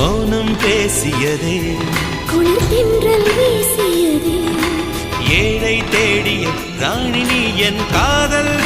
மௌனம் பேசியதே. குளிர் தென்றல் வீசியதே. ஏழை தேடிய ராணி என் காதல்